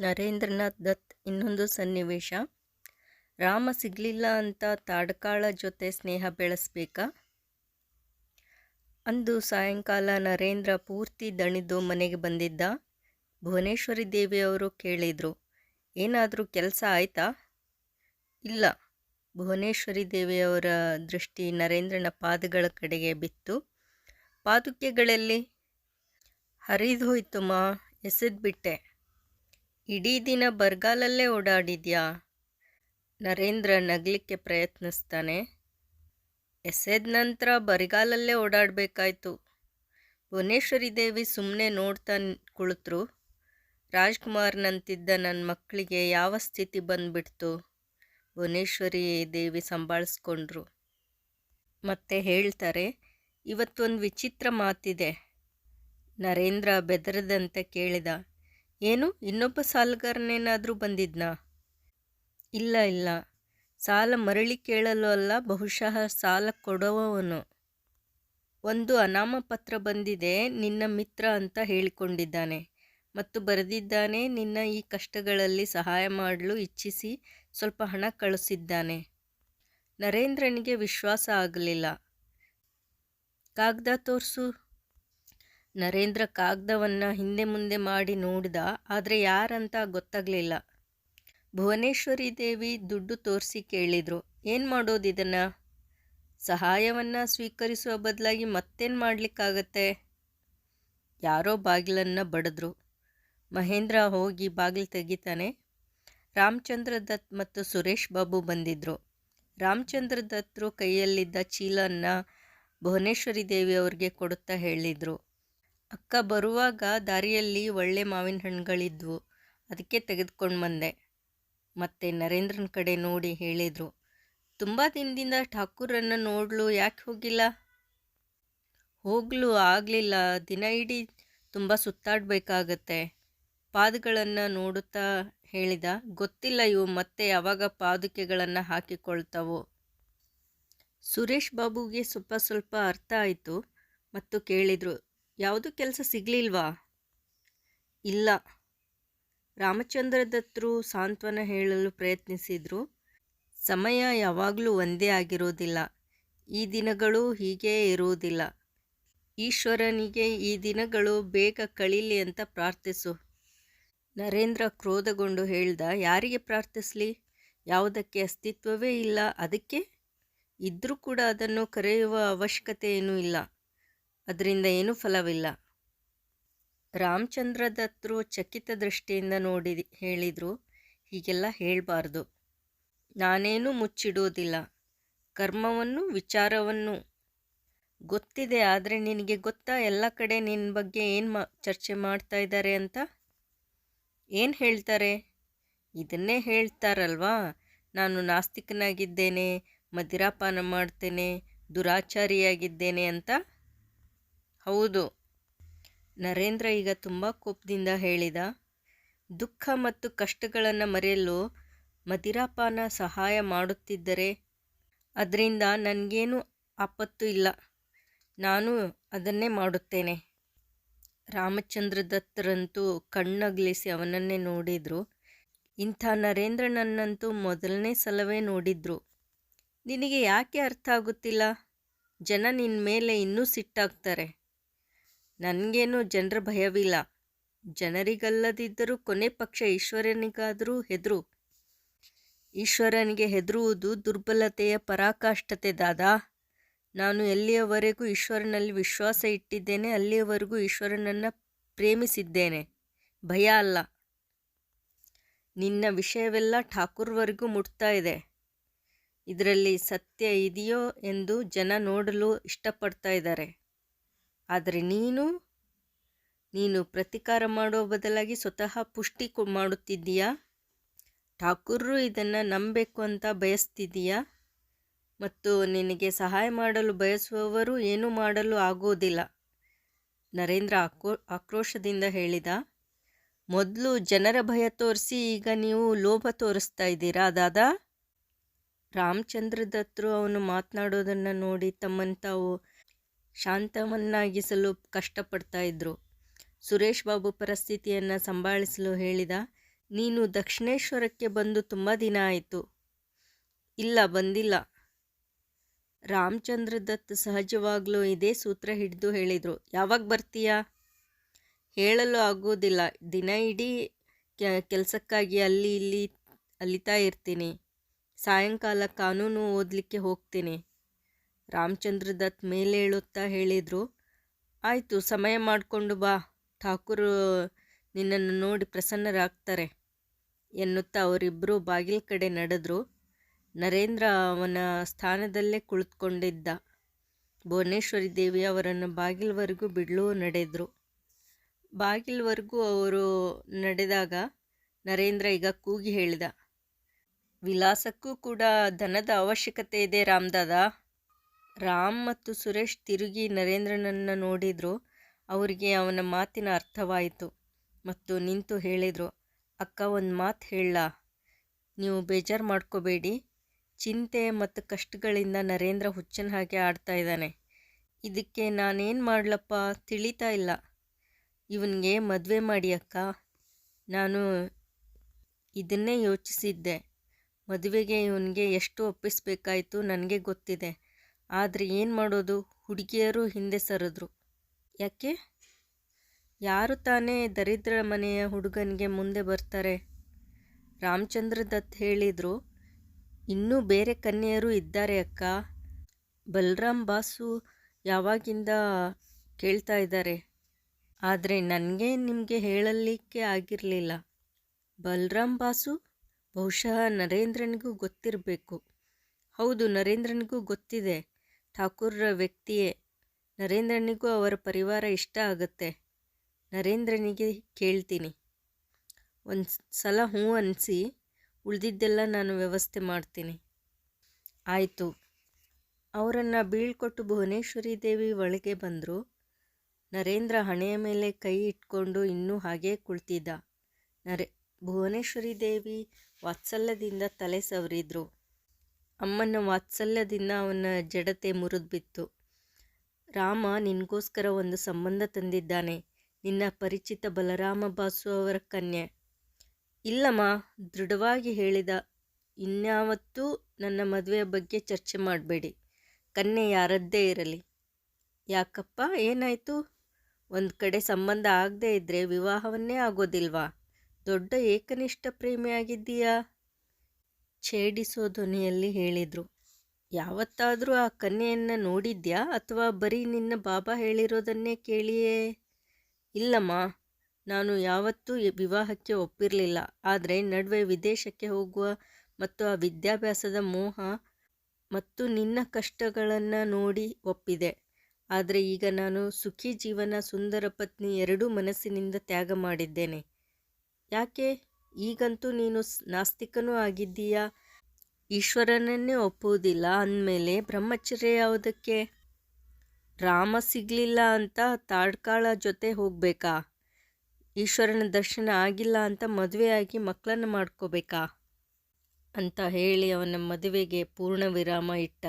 ನರೇಂದ್ರನಾಥ್ ದತ್ ಇನ್ನೊಂದು ಸನ್ನಿವೇಶ. ರಾಮ ಸಿಗಲಿಲ್ಲ ಅಂತ ತಾಡ್ಕಾಳ ಜೊತೆ ಸ್ನೇಹ ಬೆಳೆಸ್ಬೇಕಾ? ಅಂದು ಸಾಯಂಕಾಲ ನರೇಂದ್ರ ಪೂರ್ತಿ ದಣಿದು ಮನೆಗೆ ಬಂದಿದ್ದ. ಭುವನೇಶ್ವರಿ ದೇವಿಯವರು ಕೇಳಿದರು, ಏನಾದರೂ ಕೆಲಸ ಆಯ್ತಾ? ಇಲ್ಲ. ಭುವನೇಶ್ವರಿ ದೇವಿಯವರ ದೃಷ್ಟಿ ನರೇಂದ್ರನ ಪಾದಗಳ ಕಡೆಗೆ ಬಿತ್ತು. ಪಾದುಕೆಗಳಲ್ಲಿ ಹರಿದು ಹೋಯ್ತು ಮಾ, ಎಸೆದ್ಬಿಟ್ಟೆ. ಇಡೀ ದಿನ ಬರಗಾಲಲ್ಲೇ ಓಡಾಡಿದ್ಯಾ? ನರೇಂದ್ರ ನಗಲಿಕ್ಕೆ ಪ್ರಯತ್ನಿಸ್ತಾನೆ. ಎಸೆದ ನಂತರ ಬರಿಗಾಲಲ್ಲೇ ಓಡಾಡಬೇಕಾಯ್ತು. ಭುವನೇಶ್ವರಿ ದೇವಿ ಸುಮ್ಮನೆ ನೋಡ್ತಾ ಕುಳಿತರು. ರಾಜ್ಕುಮಾರ್ನಂತಿದ್ದ ನನ್ನ ಮಕ್ಕಳಿಗೆ ಯಾವ ಸ್ಥಿತಿ ಬಂದ್ಬಿಡ್ತು? ಭುವನೇಶ್ವರಿ ದೇವಿ ಸಂಭಾಳಿಸ್ಕೊಂಡ್ರು. ಮತ್ತೆ ಹೇಳ್ತಾರೆ, ಇವತ್ತೊಂದು ವಿಚಿತ್ರ ಮಾತಿದೆ. ನರೇಂದ್ರ ಬೆದರದಂತೆ ಕೇಳಿದ ಏನು? ಇನ್ನೊಬ್ಬ ಸಾಲಗಾರನೇನಾದರೂ ಬಂದಿದ್ನಾ? ಇಲ್ಲ ಇಲ್ಲ. ಸಾಲ ಮರಳಿ ಕೇಳಲು ಅಲ್ಲ, ಬಹುಶಃ ಸಾಲ ಕೊಡುವವನು. ಒಂದು ಅನಾಮಪತ್ರ ಬಂದಿದೆ, ನಿನ್ನ ಮಿತ್ರ ಅಂತ ಹೇಳಿಕೊಂಡಿದ್ದಾನೆ. ಮತ್ತು ಬರೆದಿದ್ದಾನೆ, ನಿನ್ನ ಈ ಕಷ್ಟಗಳಲ್ಲಿ ಸಹಾಯ ಮಾಡಲು ಇಚ್ಛಿಸಿ ಸ್ವಲ್ಪ ಹಣ ಕಳಿಸಿದ್ದಾನೆ. ನರೇಂದ್ರನಿಗೆ ವಿಶ್ವಾಸ ಆಗಲಿಲ್ಲ. ಕಾಗ್ದ ತೋರಿಸು. ನರೇಂದ್ರ ಕಾಗದವನ್ನು ಹಿಂದೆ ಮುಂದೆ ಮಾಡಿ ನೋಡಿದ, ಆದರೆ ಯಾರಂತ ಗೊತ್ತಾಗಲಿಲ್ಲ. ಭುವನೇಶ್ವರಿ ದೇವಿ ದುಡ್ಡು ತೋರಿಸಿ ಕೇಳಿದರು. ಏನು ಮಾಡೋದು ಇದನ್ನು? ಸಹಾಯವನ್ನು ಸ್ವೀಕರಿಸುವ ಬದಲಾಗಿ ಮತ್ತೇನು ಮಾಡಲಿಕ್ಕಾಗತ್ತೆ? ಯಾರೋ ಬಾಗಿಲನ್ನು ಬಡಿದ್ರು. ಮಹೇಂದ್ರ ಹೋಗಿ ಬಾಗಿಲು ತೆಗಿತಾನೆ. ರಾಮಚಂದ್ರ ದತ್ ಮತ್ತು ಸುರೇಶ್ ಬಾಬು ಬಂದಿದ್ದರು ರಾಮಚಂದ್ರ ದತ್ತರು ಕೈಯಲ್ಲಿದ್ದ ಚೀಲನ್ನು ಭುವನೇಶ್ವರಿ ದೇವಿ ದೇವಿಯವ್ರಿಗೆ ಕೊಡುತ್ತಾ ಹೇಳಿದರು. ಅಕ್ಕ ಬರುವಾಗ ದಾರಿಯಲ್ಲಿ ಒಳ್ಳೆ ಮಾವಿನ ಹಣ್ಣುಗಳಿದ್ವು. ಅದಕ್ಕೆ ತೆಗೆದುಕೊಂಡು ಬಂದೆ. ಮತ್ತೆ ನರೇಂದ್ರನ ಕಡೆ ನೋಡಿ ಹೇಳಿದರು, ತುಂಬ ದಿನದಿಂದ ಠಾಕೂರನ್ನು ನೋಡಲು, ಯಾಕೆ ಹೋಗಿಲ್ಲ? ಹೋಗಲು ಆಗಲಿಲ್ಲ. ದಿನ ಇಡೀ ತುಂಬ ಸುತ್ತಾಡಬೇಕಾಗತ್ತೆ. ಪಾದಗಳನ್ನು ನೋಡುತ್ತಾ ಹೇಳಿದ, ಗೊತ್ತಿಲ್ಲ ಇವು ಮತ್ತೆ ಯಾವಾಗ ಪಾದುಕೆಗಳನ್ನು ಹಾಕಿಕೊಳ್ತಾವೋ? ಸುರೇಶ್ ಬಾಬುಗೆ ಸ್ವಲ್ಪ ಸ್ವಲ್ಪ ಅರ್ಥ ಆಯಿತು, ಮತ್ತು ಕೇಳಿದರು ಯಾವುದು ಕೆಲಸ ಸಿಗಲಿಲ್ವಾ? ಇಲ್ಲ. ರಾಮಚಂದ್ರದತ್ತರು ಸಾಂತ್ವನ ಹೇಳಲು ಪ್ರಯತ್ನಿಸಿದರು. ಸಮಯ ಯಾವಾಗಲೂ ಒಂದೇ ಆಗಿರೋದಿಲ್ಲ. ಈ ದಿನಗಳು ಹೀಗೇ ಇರುವುದಿಲ್ಲ ಈಶ್ವರನಿಗೆ ಈ ದಿನಗಳು ಬೇಗ ಕಳೀಲಿ ಅಂತ ಪ್ರಾರ್ಥಿಸು. ನರೇಂದ್ರ ಕ್ರೋಧಗೊಂಡು ಹೇಳ್ದ, ಯಾರಿಗೆ ಪ್ರಾರ್ಥಿಸಲಿ? ಯಾವುದಕ್ಕೆ ಅಸ್ತಿತ್ವವೇ ಇಲ್ಲ. ಅದಕ್ಕೆ? ಇದ್ದರೂ ಕೂಡ ಅದನ್ನು ಕರೆಯುವ ಅವಶ್ಯಕತೆ ಏನೂ ಇಲ್ಲ. ಅದರಿಂದ ಏನೂ ಫಲವಿಲ್ಲ. ರಾಮಚಂದ್ರ ದತ್ತರು ಚಕಿತ ದೃಷ್ಟಿಯಿಂದ ನೋಡಿ ಹೇಳಿದರು. ಹೀಗೆಲ್ಲ ಹೇಳಬಾರ್ದು. ನಾನೇನು ಮುಚ್ಚಿಡೋದಿಲ್ಲ. ಕರ್ಮವನ್ನು ವಿಚಾರವನ್ನು. ಗೊತ್ತಿದೆ, ಆದರೆ ನಿನಗೆ ಗೊತ್ತಾ ಎಲ್ಲ ಕಡೆ ನಿನ್ನ ಬಗ್ಗೆ ಏನು ಮಾ, ಚರ್ಚೆ ಮಾಡ್ತಾ ಇದ್ದಾರೆ ಅಂತ? ಏನು ಹೇಳ್ತಾರೆ? ಇದನ್ನೇ ಹೇಳ್ತಾರಲ್ವಾ? ನಾನು ನಾಸ್ತಿಕನಾಗಿದ್ದೇನೆ, ಮದಿರಾಪಾನ ಮಾಡ್ತೇನೆ, ದುರಾಚಾರಿಯಾಗಿದ್ದೇನೆ ಅಂತ? ಹೌದು. ನರೇಂದ್ರ ಈಗ ತುಂಬ ಕೋಪದಿಂದ ಹೇಳಿದ, ದುಃಖ ಮತ್ತು ಕಷ್ಟಗಳನ್ನು ಮರೆಯಲು ಮದಿರಾಪಾನ ಸಹಾಯ ಮಾಡುತ್ತಿದ್ದರೆ ಅದರಿಂದ ನನಗೇನು ಆಪತ್ತು ಇಲ್ಲ. ನಾನು ಅದನ್ನೇ ಮಾಡುತ್ತೇನೆ. ರಾಮಚಂದ್ರ ದತ್ತರಂತೂ ಕಣ್ಣಗ್ಲಿಸಿ ಅವನನ್ನೇ ನೋಡಿದರು. ಇಂಥ ನರೇಂದ್ರನನ್ನಂತೂ ಮೊದಲನೇ ಸಲವೇ ನೋಡಿದ್ರು. ನಿನಗೆ ಯಾಕೆ ಅರ್ಥ ಆಗುತ್ತಿಲ್ಲ? ಜನ ನಿನ್ನ ಮೇಲೆ ಇನ್ನೂ ಸಿಟ್ಟಾಗ್ತಾರೆ. ನನಗೇನು ಜನರ ಭಯವಿಲ್ಲ. ಜನರಿಗಲ್ಲದಿದ್ದರೂ ಕೊನೆ ಪಕ್ಷ ಈಶ್ವರನಿಗಾದರೂ ಹೆದರು. ಈಶ್ವರನಿಗೆ ಹೆದರುವುದು ದುರ್ಬಲತೆಯ ಪರಾಕಾಷ್ಠತೆ ದಾದಾ. ನಾನು ಎಲ್ಲಿಯವರೆಗೂ ಈಶ್ವರನಲ್ಲಿ ವಿಶ್ವಾಸ ಇಟ್ಟಿದ್ದೇನೆ, ಅಲ್ಲಿಯವರೆಗೂ ಈಶ್ವರನನ್ನು ಪ್ರೇಮಿಸಿದ್ದೇನೆ. ಭಯ ಅಲ್ಲ. ನಿನ್ನ ವಿಷಯವೆಲ್ಲ ಠಾಕೂರ್ವರೆಗೂ ಮುಟ್ತಾ ಇದೆ. ಇದರಲ್ಲಿ ಸತ್ಯ ಇದೆಯೋ ಎಂದು ಜನ ನೋಡಲು ಇಷ್ಟಪಡ್ತಾ ಇದ್ದಾರೆ. ಆದರೆ ನೀನು ನೀನು ಪ್ರತಿಕಾರ ಮಾಡೋ ಬದಲಾಗಿ ಸ್ವತಃ ಪುಷ್ಟಿ ಮಾಡುತ್ತಿದ್ದೀಯಾ? ಠಾಕೂರರು ಇದನ್ನು ನಂಬಬೇಕು ಅಂತ ಬಯಸ್ತಿದ್ದೀಯಾ? ಮತ್ತು ನಿನಗೆ ಸಹಾಯ ಮಾಡಲು ಬಯಸುವವರು ಏನೂ ಮಾಡಲು ಆಗೋದಿಲ್ಲ. ನರೇಂದ್ರ ಆಕ್ರೋ, ಆಕ್ರೋಶದಿಂದ ಹೇಳಿದ, ಮೊದಲು ಜನರ ಭಯ ತೋರಿಸಿ ಈಗ ನೀವು ಲೋಭ ತೋರಿಸ್ತಾ ಇದ್ದೀರಾ ದಾದಾ? ರಾಮಚಂದ್ರ ದತ್ತರು ಅವನು ಮಾತನಾಡೋದನ್ನು ನೋಡಿ ತಮ್ಮನ್ನು ತಾವು ಶಾಂತವನ್ನಾಗಿಸಲು ಕಷ್ಟಪಡ್ತಾ ಇದ್ರು. ಸುರೇಶ್ ಬಾಬು ಪರಿಸ್ಥಿತಿಯನ್ನು ಸಂಭಾಳಿಸಲು ಹೇಳಿದ, ನೀನು ದಕ್ಷಿಣೇಶ್ವರಕ್ಕೆ ಬಂದು ತುಂಬ ದಿನ ಆಯಿತು. ಇಲ್ಲ, ಬಂದಿಲ್ಲ. ರಾಮಚಂದ್ರ ದತ್ ಸಹಜವಾಗಲೂ ಇದೇ ಸೂತ್ರ ಹಿಡಿದು ಹೇಳಿದರು. ಯಾವಾಗ ಬರ್ತೀಯಾ? ಹೇಳಲು ಆಗೋದಿಲ್ಲ ದಿನ ಇಡೀ ಕೆಲಸಕ್ಕಾಗಿ ಅಲ್ಲಿ, ಇಲ್ಲಿ ಅಲಿತಾ ಇರ್ತೀನಿ. ಸಾಯಂಕಾಲ ಕಾನೂನು ಓದಲಿಕ್ಕೆ ಹೋಗ್ತೀನಿ. ರಾಮಚಂದ್ರ ದತ್ ಮೇಲೇಳುತ್ತಾ ಹೇಳಿದರು, ಆಯಿತು, ಸಮಯ ಮಾಡಿಕೊಂಡು ಬಾ, ಠಾಕೂರು ನಿನ್ನನ್ನು ನೋಡಿ ಪ್ರಸನ್ನರಾಗ್ತಾರೆ ಎನ್ನುತ್ತಾ ಅವರಿಬ್ಬರು ಬಾಗಿಲ ಕಡೆ ನಡೆದ್ರು. ನರೇಂದ್ರ ಅವನ ಸ್ಥಾನದಲ್ಲೇ ಕುಳಿತುಕೊಂಡಿದ್ದ. ಭುವನೇಶ್ವರಿ ದೇವಿ ಅವರನ್ನು ಬಾಗಿಲವರೆಗೂ ಬಿಡಲು ನಡೆದರು. ಬಾಗಿಲವರೆಗೂ ಅವರು ನಡೆದಾಗ ನರೇಂದ್ರ ಈಗ ಕೂಗಿ ಹೇಳಿದ, ವಿಲಾಸಕ್ಕೂ ಕೂಡ ಧನದ ಅವಶ್ಯಕತೆ ಇದೆ ರಾಮ್ದಾದ ರಾಮ್ ಮತ್ತು ಸುರೇಶ್ ತಿರುಗಿ ನರೇಂದ್ರನನ್ನು ನೋಡಿದ್ರು. ಅವರಿಗೆ ಅವನ ಮಾತಿನ ಅರ್ಥವಾಯಿತು ಮತ್ತು ನಿಂತು ಹೇಳಿದರು, ಅಕ್ಕ, ಒಂದು ಮಾತು ಹೇಳ. ನೀವು ಬೇಜಾರು ಮಾಡ್ಕೋಬೇಡಿ. ಚಿಂತೆ ಮತ್ತು ಕಷ್ಟಗಳಿಂದ ನರೇಂದ್ರ ಹುಚ್ಚನ ಹಾಗೆ ಆಡ್ತಾ ಇದ್ದಾನೆ. ಇದಕ್ಕೆ ನಾನೇನು ಮಾಡ್ಲಪ್ಪ? ತಿಳಿತಾ ಇಲ್ಲ. ಇವನಿಗೆ ಮದುವೆ ಮಾಡಿ ಅಕ್ಕ. ನಾನು ಇದನ್ನೇ ಯೋಚಿಸಿದ್ದೆ. ಮದುವೆಗೆ ಇವನಿಗೆ ಎಷ್ಟು ಒಪ್ಪಿಸಬೇಕಾಯಿತು ನನಗೆ ಗೊತ್ತಿದೆ. ಆದರೆ ಏನು ಮಾಡೋದು? ಹುಡುಗಿಯರು ಹಿಂದೆ ಸರಿದ್ರು. ಯಾಕೆ? ಯಾರು ತಾನೇ ದರಿದ್ರ ಮನೆಯ ಹುಡುಗನಿಗೆ ಮುಂದೆ ಬರ್ತಾರೆ? ರಾಮಚಂದ್ರ ದತ್ ಹೇಳಿದರು, ಇನ್ನೂ ಬೇರೆ ಕನ್ಯೆಯರು ಇದ್ದಾರೆ ಅಕ್ಕ. ಬಲರಾಮ್ ಬಾಸು ಯಾವಾಗಿಂದ ಕೇಳ್ತಾ ಇದ್ದಾರೆ? ಆದರೆ ನನಗೆ ನಿಮಗೆ ಹೇಳಲಿಕ್ಕೆ ಆಗಿರಲಿಲ್ಲ. ಬಲರಾಮ್ ಬಾಸು ಬಹುಶಃ ನರೇಂದ್ರನಿಗೂ ಗೊತ್ತಿರಬೇಕು. ಹೌದು, ನರೇಂದ್ರನಿಗೂ ಗೊತ್ತಿದೆ. ಠಾಕೂರ್ರ ವ್ಯಕ್ತಿಯೇ, ನರೇಂದ್ರನಿಗೂ ಅವರ ಪರಿವಾರ ಇಷ್ಟ ಆಗುತ್ತೆ. ನರೇಂದ್ರನಿಗೆ ಕೇಳ್ತೀನಿ. ಒಂದು ಸಲ ಹ್ಞೂ ಅನಿಸಿ, ಉಳಿದಿದ್ದೆಲ್ಲ ನಾನು ವ್ಯವಸ್ಥೆ ಮಾಡ್ತೀನಿ. ಆಯಿತು. ಅವರನ್ನು ಬೀಳ್ಕೊಟ್ಟು ಭುವನೇಶ್ವರಿ ದೇವಿ ಒಳಗೆ ಬಂದರು. ನರೇಂದ್ರ ಹಣೆಯ ಮೇಲೆ ಕೈ ಇಟ್ಕೊಂಡು ಇನ್ನೂ ಹಾಗೇ ಕುಳಿತಿದ್ದ. ನರೇ, ಭುವನೇಶ್ವರಿ ದೇವಿ ವಾತ್ಸಲ್ಯದಿಂದ ತಲೆ ಸವರಿದ್ರು. ಅಮ್ಮನ ವಾತ್ಸಲ್ಯದಿಂದ ಅವನ ಜಡತೆ ಮುರಿದ್ಬಿತ್ತು. ರಾಮ ನಿನಗೋಸ್ಕರ ಒಂದು ಸಂಬಂಧ ತಂದಿದ್ದಾನೆ. ನಿನ್ನ ಪರಿಚಿತ ಬಲರಾಮ ಬಾಸು ಅವರ ಕನ್ಯೆ. ಇಲ್ಲಮ್ಮ, ದೃಢವಾಗಿ ಹೇಳಿದ. ಇನ್ಯಾವತ್ತೂ ನನ್ನ ಮದುವೆಯ ಬಗ್ಗೆ ಚರ್ಚೆ ಮಾಡಬೇಡಿ. ಕನ್ಯೆ ಯಾರದ್ದೇ ಇರಲಿ. ಯಾಕಪ್ಪ? ಏನಾಯಿತು? ಒಂದು ಕಡೆ ಸಂಬಂಧ ಆಗದೇ ಇದ್ದರೆ ವಿವಾಹವನ್ನೇ ಆಗೋದಿಲ್ವಾ? ದೊಡ್ಡ ಏಕನಿಷ್ಠ ಪ್ರೇಮಿಯಾಗಿದ್ದೀಯಾ? ಛೇಡಿಸೋ ಧ್ವನಿಯಲ್ಲಿ ಹೇಳಿದರು. ಯಾವತ್ತಾದರೂ ಆ ಕನ್ಯೆಯನ್ನು ನೋಡಿದ್ಯಾ ಅಥವಾ ಬರೀ ನಿನ್ನ ಬಾಬಾ ಹೇಳಿರೋದನ್ನೇ ಕೇಳಿಯೇ? ಇಲ್ಲಮ್ಮ, ನಾನು ಯಾವತ್ತೂ ವಿವಾಹಕ್ಕೆ ಒಪ್ಪಿರಲಿಲ್ಲ. ಆದರೆ ನಡುವೆ ವಿದೇಶಕ್ಕೆ ಹೋಗುವ ಮತ್ತು ಆ ವಿದ್ಯಾಭ್ಯಾಸದ ಮೋಹ ಮತ್ತು ನಿನ್ನ ಕಷ್ಟಗಳನ್ನು ನೋಡಿ ಒಪ್ಪಿದೆ. ಆದರೆ ಈಗ ನಾನು ಸುಖಿ ಜೀವನ ಸುಂದರ ಪತ್ನಿ ಎರಡೂ ಮನಸ್ಸಿನಿಂದ ತ್ಯಾಗ ಮಾಡಿದ್ದೇನೆ. ಯಾಕೆ? ಈಗಂತೂ ನೀನು ನಾಸ್ತಿಕನೂ ಆಗಿದ್ದೀಯಾ? ಈಶ್ವರನನ್ನೇ ಒಪ್ಪುವುದಿಲ್ಲ ಅಂದಮೇಲೆ ಬ್ರಹ್ಮಚರ್ಯ ಯಾವುದಕ್ಕೆ? ರಾಮ ಸಿಗಲಿಲ್ಲ ಅಂತ ತಾಡ್ಕಾಳ ಜೊತೆ ಹೋಗಬೇಕಾ? ಈಶ್ವರನ ದರ್ಶನ ಆಗಿಲ್ಲ ಅಂತ ಮದುವೆಯಾಗಿ ಮಕ್ಕಳನ್ನು ಮಾಡ್ಕೋಬೇಕಾ? ಅಂತ ಹೇಳಿ ಅವನ ಮದುವೆಗೆ ಪೂರ್ಣ ವಿರಾಮ ಇಟ್ಟ.